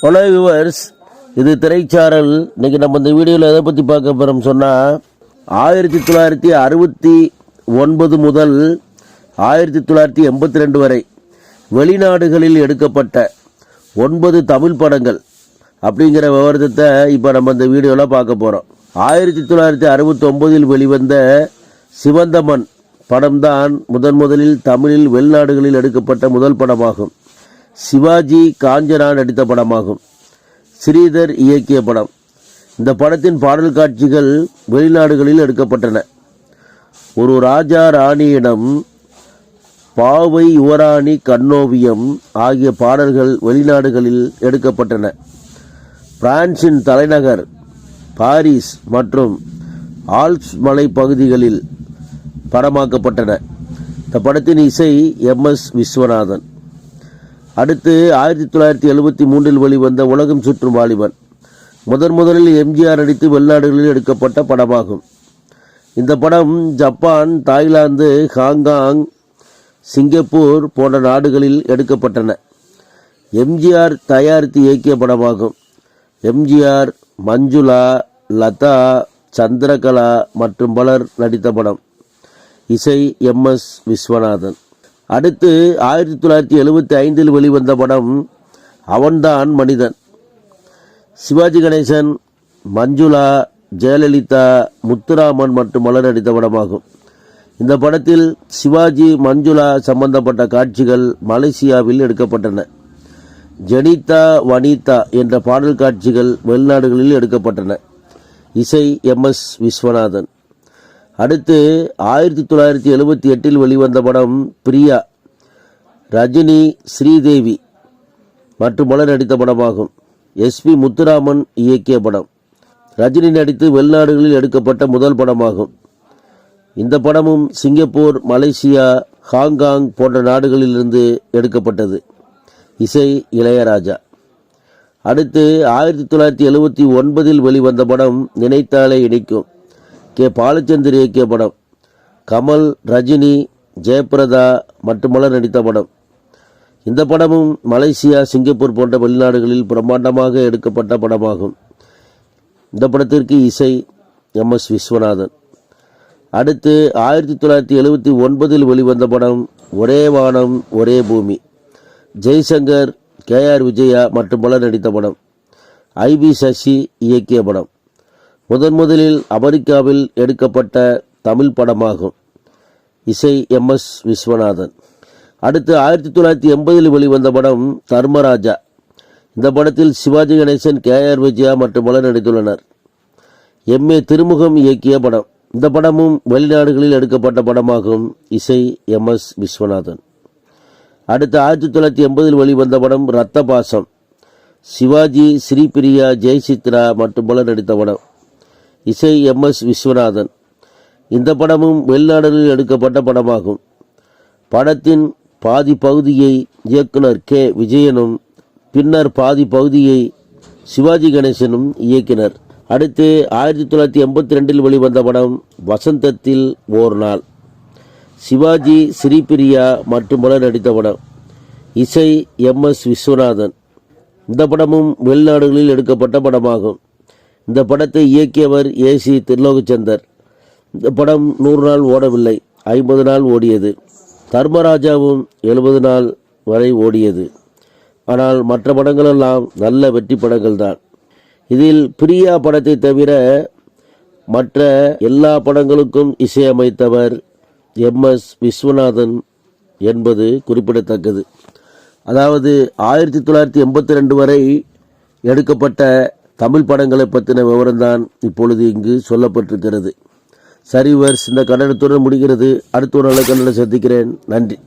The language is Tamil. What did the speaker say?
ஹலோ வியூவர்ஸ் இது திரைச்சாரல். இன்றைக்கி நம்ம இந்த வீடியோவில் எதை பற்றி பார்க்க போகிறோம் சொன்னால் ஆயிரத்தி தொள்ளாயிரத்தி அறுபத்தி ஒன்பது முதல் ஆயிரத்தி தொள்ளாயிரத்தி எண்பத்தி ரெண்டு வரை வெளிநாடுகளில் எடுக்கப்பட்ட ஒன்பது தமிழ் படங்கள் அப்படிங்கிற விவரத்தை இப்போ நம்ம இந்த வீடியோவில் பார்க்க போகிறோம் ஆயிரத்தி தொள்ளாயிரத்தி அறுபத்தொம்போதில் வெளிவந்த சிவந்தமன் படம்தான் முதன் முதலில் தமிழில் வெளிநாடுகளில் எடுக்கப்பட்ட முதல் படமாகும். சிவாஜி காஞ்சனா நடித்த படமாகும். ஸ்ரீதர் இயக்கிய படம். இந்த படத்தின் பாடல் காட்சிகள் வெளிநாடுகளில் எடுக்கப்பட்டன. ஒரு ராஜா ராணியிடம் பாவை யுவராணி கண்ணோவியம் ஆகிய பாடல்கள் வெளிநாடுகளில் எடுக்கப்பட்டன. பிரான்சின் தலைநகர் பாரிஸ் மற்றும் ஆல்ப்ஸ் மலை பகுதிகளில் படமாக்கப்பட்டன. இந்த படத்தின் இசை எம் எஸ் விஸ்வநாதன். அடுத்து ஆயிரத்தி தொள்ளாயிரத்தி எழுபத்தி மூன்றில் வெளிவந்த உலகம் சுற்றும் வாலிபன். முதன் முதலில் எம்ஜிஆர் நடித்து வெளிநாடுகளில் எடுக்கப்பட்ட படமாகும். இந்த படம் ஜப்பான் தாய்லாந்து ஹாங்காங் சிங்கப்பூர் போன்ற நாடுகளில் எடுக்கப்பட்டன. எம்ஜிஆர் தயாரித்து இயக்கிய படமாகும். எம்ஜிஆர் மஞ்சுளா லதா சந்திரகலா மற்றும் பலர் நடித்த படம். இசை எம் எஸ் விஸ்வநாதன். அடுத்து ஆயிரத்தி தொள்ளாயிரத்தி எழுபத்தி ஐந்தில் வெளிவந்த படம் அவன்தான் மனிதன். சிவாஜி கணேசன் மஞ்சுளா ஜெயலலிதா முத்துராமன் மற்றும் மலர் நடித்த படமாகும். இந்த படத்தில் சிவாஜி மஞ்சுளா சம்பந்தப்பட்ட காட்சிகள் மலேசியாவில் எடுக்கப்பட்டன. ஜெனிதா வனிதா என்ற பாடல் காட்சிகள் வெளிநாடுகளில் எடுக்கப்பட்டன. இசை எம் எஸ் விஸ்வநாதன். அடுத்து ஆயிரத்தி தொள்ளாயிரத்தி எழுபத்தி எட்டில் வெளிவந்த படம் பிரியா ரஜினி ஸ்ரீதேவி மற்றும் பலர் நடித்த படமாகும். எஸ்பி முத்துராமன் இயக்கிய படம். ரஜினி நடித்து வெளிநாடுகளில் எடுக்கப்பட்ட முதல் படமாகும். இந்த படமும் சிங்கப்பூர் மலேசியா ஹாங்காங் போன்ற நாடுகளிலிருந்து எடுக்கப்பட்டது. இசை இளையராஜா. அடுத்து ஆயிரத்தி தொள்ளாயிரத்தி எழுபத்தி ஒன்பதில் வெளிவந்த படம் நினைத்தாலே இணைக்கும் கே பாலச்சந்தர் இயக்கிய படம். கமல் ரஜினி ஜெயபிரதா மட்டுமலர் நடித்த படம். இந்த படமும் மலேசியா சிங்கப்பூர் போன்ற வெளிநாடுகளில் பிரம்மாண்டமாக எடுக்கப்பட்ட படமாகும். இந்த படத்திற்கு இசை எம். எஸ். விஸ்வநாதன். அடுத்து ஆயிரத்தி தொள்ளாயிரத்தி எழுபத்தி ஒன்பதில் வெளிவந்த படம் ஒரே வானம் ஒரே பூமி. ஜெய்சங்கர் கே ஆர் விஜயா மற்றும் பலர் நடித்த படம். ஐ பி சசி இயக்கிய படம். முதன் முதலில் அமெரிக்காவில் எடுக்கப்பட்ட தமிழ் படமாகும். இசை எம் எஸ் விஸ்வநாதன். அடுத்து ஆயிரத்தி தொள்ளாயிரத்தி எண்பதில் வெளிவந்த படம் தர்மராஜா. இந்த படத்தில் சிவாஜி கணேசன் கே ஆர் விஜயா மற்றும் பலர் நடித்துள்ளனர் எம் ஏ திருமுகம் இயக்கிய படம். இந்த படமும் வெளிநாடுகளில் எடுக்கப்பட்ட படமாகும். இசை எம் எஸ் விஸ்வநாதன். அடுத்து ஆயிரத்தி தொள்ளாயிரத்தி எண்பதில் வெளிவந்த படம் ரத்த பாசம் சிவாஜி ஸ்ரீபிரியா ஜெயசித்ரா மற்றும் பலர் நடித்த படம். இசை எம் எஸ் விஸ்வநாதன். இந்த படமும் வெளிநாடுகளில் எடுக்கப்பட்ட படமாகும். படத்தின் பாதி பகுதியை இயக்குனர் கே. விஜயனும் பின்னர் பாதி பகுதியை சிவாஜி கணேசனும் இயக்கினர். அடுத்து ஆயிரத்தி தொள்ளாயிரத்தி எண்பத்தி ரெண்டில் வெளிவந்த படம் வசந்தத்தில் ஓர் நாள். சிவாஜி ஸ்ரீபிரியா மற்றும் பலர் நடித்த படம். இசை எம் எஸ் விஸ்வநாதன். இந்த படமும் வெளிநாடுகளில் எடுக்கப்பட்ட படமாகும். இந்த படத்தை இயக்கியவர் ஏசி திருலோகச்சந்தர். இந்த படம் நூறு நாள் ஓடவில்லை ஐம்பது நாள் ஓடியது. தர்மராஜாவும் எழுபது நாள் வரை ஓடியது. ஆனால் மற்ற படங்களெல்லாம் நல்ல வெற்றி படங்கள் தான் இதில் பிரியா படத்தை தவிர மற்ற எல்லா படங்களுக்கும் இசையமைத்தவர் எம் எஸ் விஸ்வநாதன் என்பது குறிப்பிடத்தக்கது. அதாவது ஆயிரத்தி தொள்ளாயிரத்தி எண்பத்தி ரெண்டு வரை எடுக்கப்பட்ட தமிழ் படங்களை பற்றின விவரம்தான் இப்பொழுது இங்கு சொல்லப்பட்டிருக்கிறது. சரி வர்ஸ் இந்த கன்னடத்துடன் முடிகிறது. அடுத்த ஒரு நல்ல கன்னடம் சந்திக்கிறேன். நன்றி.